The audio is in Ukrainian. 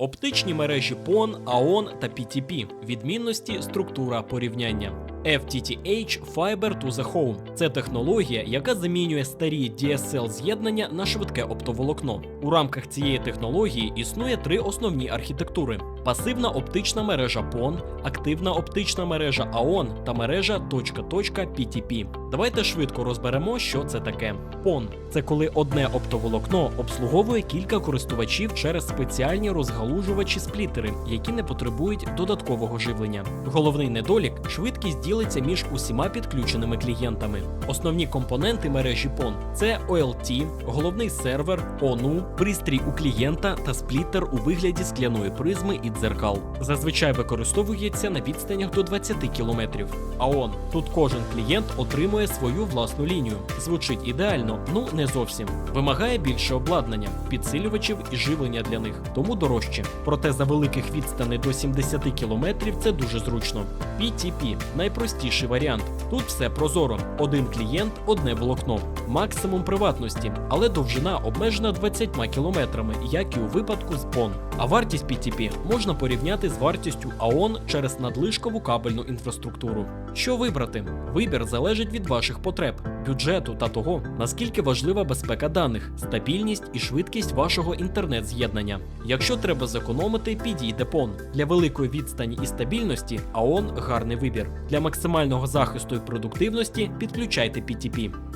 Оптичні мережі PON, AON та PTP. Відмінності структура порівняння. FTTH Fiber to the Home – це технологія, яка замінює старі DSL з'єднання на швидке оптоволокно. У рамках цієї технології існує три основні архітектури: пасивна оптична мережа PON, активна оптична мережа AON та мережа PTP. Давайте швидко розберемо, що це таке. PON – це коли одне оптоволокно обслуговує кілька користувачів через спеціальні розгалужувачі сплітери, які не потребують додаткового живлення. Головний недолік швидкість ділиться між усіма підключеними клієнтами. Основні компоненти мережі PON – це OLT, головний сервер, ONU, пристрій у клієнта та сплітер у вигляді скляної призми і дзеркал. Зазвичай використовується на відстанях до 20 кілометрів. А он тут кожен клієнт отримує свою власну лінію. Звучить ідеально, ну не зовсім. Вимагає більше обладнання, підсилювачів і живлення для них, тому дорожче. Проте за великих відстаней до 70 кілометрів це дуже зручно. PTP найпростіший варіант. Тут все прозоро: один клієнт, одне волокно, максимум приватності, але довжина обмежена 20 кілометрами, як і у випадку з ПОН. А вартість PTP можна порівняти з вартістю АОН через надлишкову кабельну інфраструктуру. Що вибрати? Вибір залежить від ваших потреб, бюджету та того, наскільки важлива безпека даних, стабільність і швидкість вашого інтернет-з'єднання. Якщо треба зекономити, підійде PON. Для великої відстані і стабільності аон гарний вибір. Для максимального захисту і продуктивності підключайте PTP.